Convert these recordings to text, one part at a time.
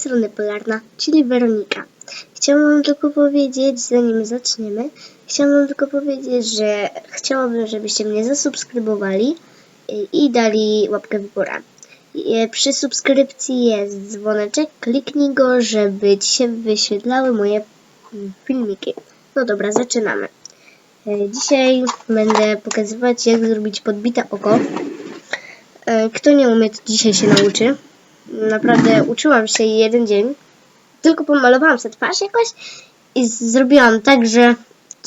strony Polarna, czyli Weronika. Chciałabym tylko powiedzieć, zanim zaczniemy, chciałabym tylko powiedzieć, że chciałabym, żebyście mnie zasubskrybowali i- i dali łapkę w górę. I Przy subskrypcji jest dzwoneczek, kliknij go, żeby ci się wyświetlały moje filmiki. No dobra, zaczynamy. E, Dzisiaj będę pokazywać, jak zrobić podbite oko. Kto nie umie, to dzisiaj się nauczy. Naprawdę uczyłam się jeden dzień. Tylko pomalowałam sobie twarz jakoś i zrobiłam tak, że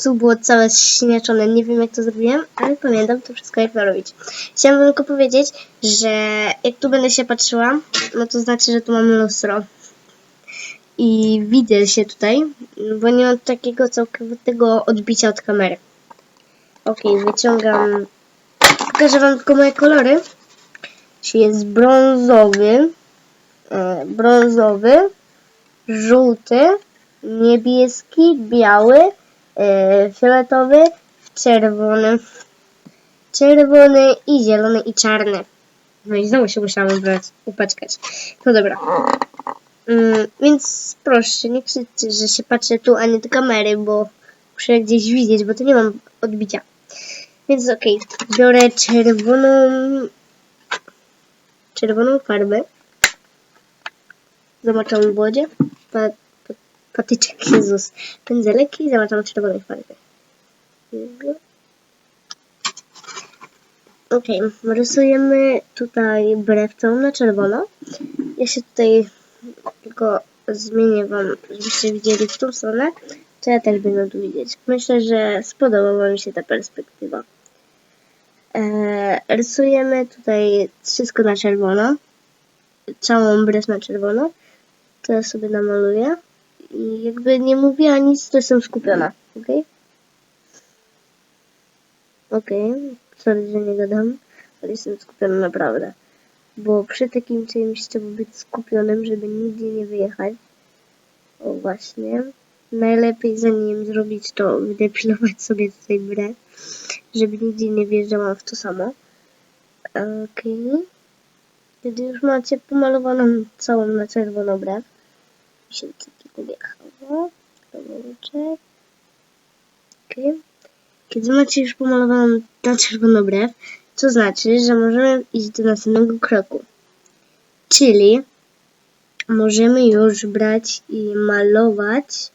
tu było całe śniaczone. Nie wiem jak to zrobiłem, ale pamiętam to wszystko jak robić. Chciałam tylko powiedzieć, że jak tu będę się patrzyła, no to znaczy, że tu mam lustro. I widzę się tutaj, bo nie mam takiego całkowitego odbicia od kamery. Ok, wyciągam. Pokażę wam tylko moje kolory. Czyli jest brązowy, brązowy, żółty, niebieski, biały, e, fioletowy, czerwony, czerwony i zielony i czarny. No i znowu się musiałam ubrać, upaczkać. No dobra. Mm, więc proszę, nie krzyczcie, że się patrzę tu, a nie do kamery, bo muszę gdzieś widzieć, bo tu nie mam odbicia. Więc okej, biorę czerwoną czerwoną farbę. Zamaczam w wodzie. Pa, pa, patyczek, Jezus. Pędzelek i zamaczam czerwonej farby. Ok, rysujemy tutaj brew całą na czerwono. Ja się tutaj tylko zmienię Wam, żebyście widzieli w tą stronę, to ja też będę tu widzieć. Myślę, że spodoba mi się ta perspektywa. E, rysujemy tutaj wszystko na czerwono. Całą brew na czerwono. To ja sobie namaluję. I jakby nie mówiła nic, to jestem skupiona. Ok? Ok. Sorry, że nie gadam, ale jestem skupiona naprawdę. Bo przy takim czymś trzeba być skupionym, żeby nigdzie nie wyjechać. O właśnie. Najlepiej zanim zrobić to, wydepilować sobie tutaj brew żeby nigdzie nie wjeżdżałam w to samo. Okej. Kiedy już macie pomalowaną całą na czerwono brew, Okej. Kiedy macie już pomalowaną na czerwono brew, to znaczy, że możemy iść do następnego kroku. Czyli możemy już brać i malować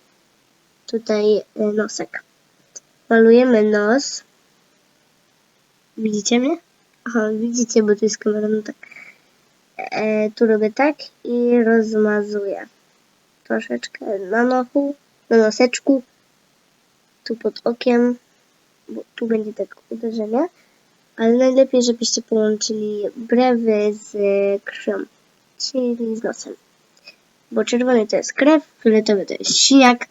tutaj e, nosek. Malujemy nos. Widzicie mnie? Aha, widzicie, bo tu jest kamera, no tak. E, tu robię tak i rozmazuję. Troszeczkę na nochu, na noseczku, tu pod okiem, bo tu będzie tak uderzenie. Ale najlepiej, żebyście połączyli brewy z krwią, czyli z nosem. Bo czerwony to jest krew, fioletowy to jest siniak,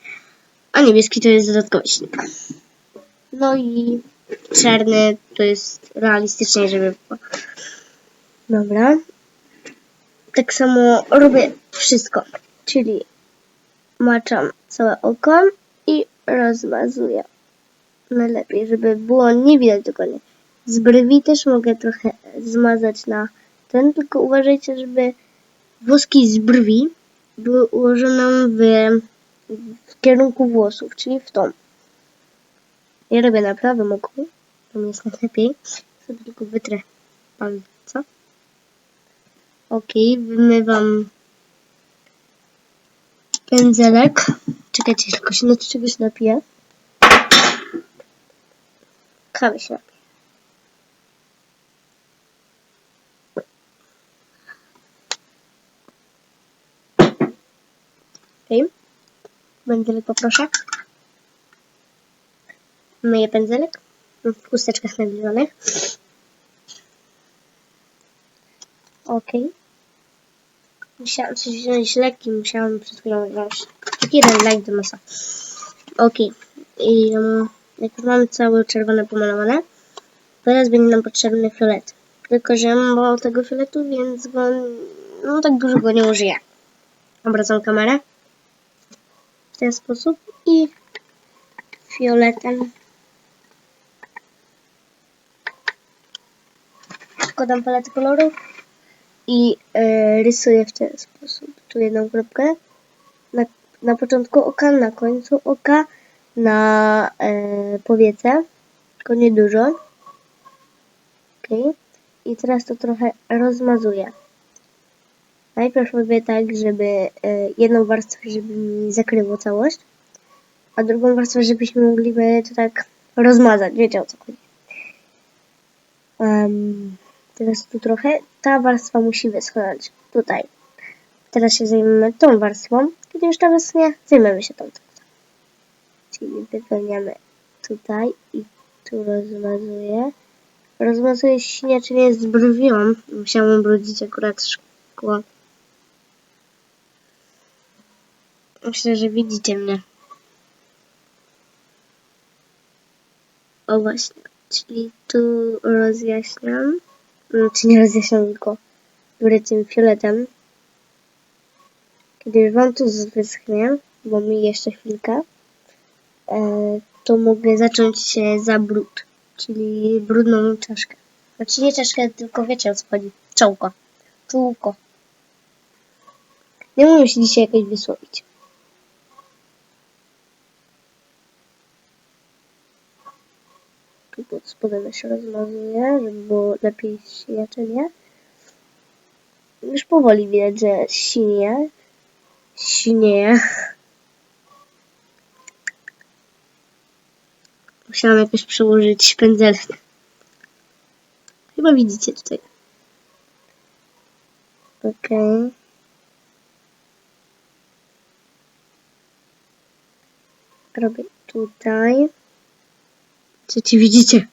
a niebieski to jest dodatkowy siniak. No i czarny to jest realistycznie, żeby było. Dobra. Tak samo robię wszystko, czyli maczam całe oko i rozmazuję. Najlepiej, żeby było nie widać dokładnie. Z brwi też mogę trochę zmazać na ten, tylko uważajcie, żeby włoski z brwi były ułożone w, w kierunku włosów, czyli w tą. Ja robię na prawym oku, to mi jest najlepiej. Sobie tylko wytrę palca. Ok, wymywam pędzelek. Czekajcie, tylko się na czegoś napiję. Kawy się napiję. Ok, pędzelek poproszę. Myję pędzelek w chusteczkach nawilżonych. Ok. Musiałam coś wziąć leki, musiałam przed chwilą wziąć jeden lek do nosa. Ok. I um, jak już mamy całe czerwone pomalowane, teraz będzie nam potrzebny fiolet. Tylko, że mam mało tego fioletu, więc go, no tak dużo go nie użyję. Obracam kamerę w ten sposób i fioletem wkładam paletę kolorów i e, rysuję w ten sposób. tu jedną kropkę, na, na początku oka, na końcu oka, na e, powiece, tylko nie dużo. Ok. I teraz to trochę rozmazuję. Najpierw robię tak, żeby e, jedną warstwę, żeby mi zakryło całość, a drugą warstwę, żebyśmy mogli to tak rozmazać. Wiecie o co chodzi. Em, teraz tu trochę. Ta warstwa musi wyschnąć. Tutaj. Teraz się zajmiemy tą warstwą. Kiedy już ta wyschnie, zajmiemy się tą. Czyli wypełniamy tutaj i tu rozmazuję. Rozmazuję śniaczynie z brwią. Musiałam brudzić akurat szkło. Myślę, że widzicie mnie. O właśnie, czyli tu rozjaśniam, czy nie rozjaśniam, tylko tym fioletem. Kiedy wam tu wyschnie, bo mi jeszcze chwilkę, e, to mogę zacząć się za brud, czyli brudną czaszkę. Znaczy nie czaszkę, tylko wiecie o co chodzi. Czołko. Nie umiem się dzisiaj jakoś wysłowić. Pod spodem jeszcze rozmazuję, żeby było lepiej śniaczenie. Już powoli widać, że sinie. Sinieje. Musiałam jakoś przełożyć pędzelek. Chyba widzicie tutaj. Okej. Robię tutaj. Co ci widzicie?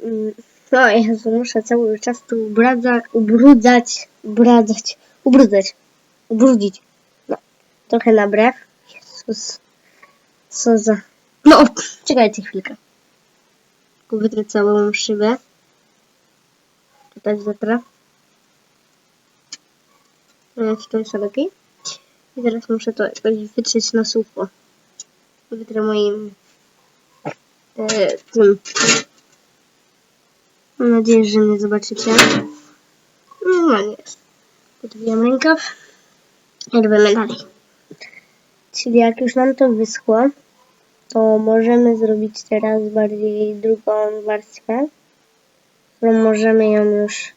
Mm, O Jezu, muszę cały czas tu ubradza, ubrudzać, ubradzać, ubrudzać, ubrudzić. No, trochę na brew. Jezus, co za... No, czekajcie chwilkę. Wytrę całą szybę. Tutaj zetrę. No, czy to jest lepiej? I teraz muszę to jakoś wytrzeć na sucho. Wytrę moim tym. Mam nadzieję, że mnie zobaczycie. No nie jest. Podwijam rękaw i robimy dalej. Czyli jak już nam to wyschło, to możemy zrobić teraz bardziej drugą warstwę, którą możemy ją już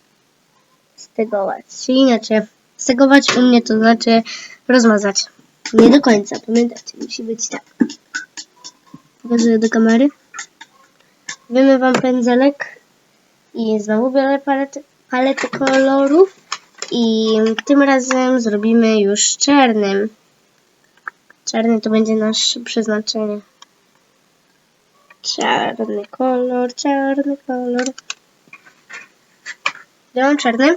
stegować. Czyli inaczej, stegować u mnie to znaczy rozmazać. Nie do końca, pamiętajcie, musi być tak. Pokazuję do kamery. Wymywam pędzelek i znowu biorę palety, kolorów i tym razem zrobimy już czarnym. Czarny to będzie nasze przeznaczenie. Czarny kolor, czarny kolor. Mam czarny.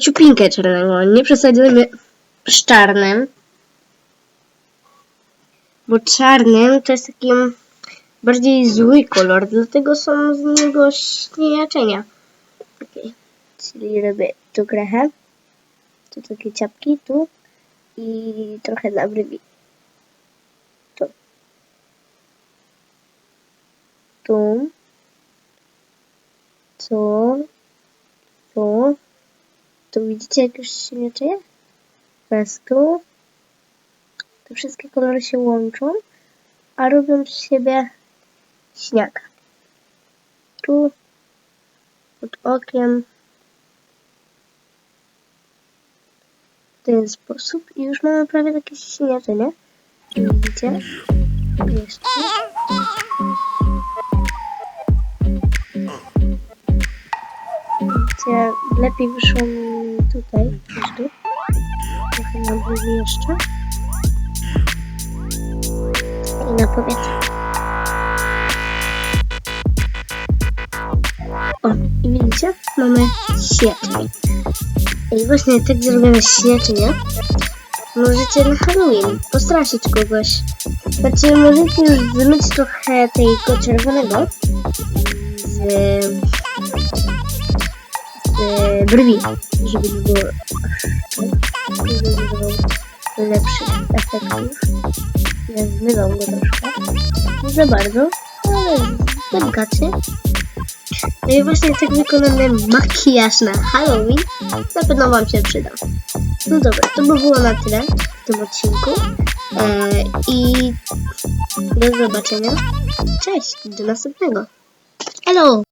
Ciupinkę czarnego, nie przesadzimy z czarnym. Bo czarnym to jest taki bardziej zły kolor, dlatego są z niego śniaczenia. Okay. Czyli robię tu krechę, tu takie ciapki, tu i trochę na brwi. Tu. Tu. Tu. Tu. Tu widzicie jak już się? Teraz tu. Te wszystkie kolory się łączą, a robią z siebie śniaka. Tu pod okiem w ten sposób i już mamy prawie takie nie? Widzicie? Jeszcze. Widzicie, lepiej wyszło mi tutaj niż tu. Trochę na jeszcze. I na powietrze. O, i widzicie? Mamy śniaczeń. I właśnie tak zrobimy śniaczenie. Możecie na Halloween postraszyć kogoś. Znaczy, możecie już zmyć trochę tego czerwonego z, z brwi, żeby nie było lepszych efektów. Ja zmywam go troszkę. Nie za bardzo, ale delikatnie. No i właśnie tak wykonany makijaż na Halloween na pewno Wam się przyda. No dobra, to by było na tyle w tym odcinku. E, I do zobaczenia. Cześć, do następnego. Hello!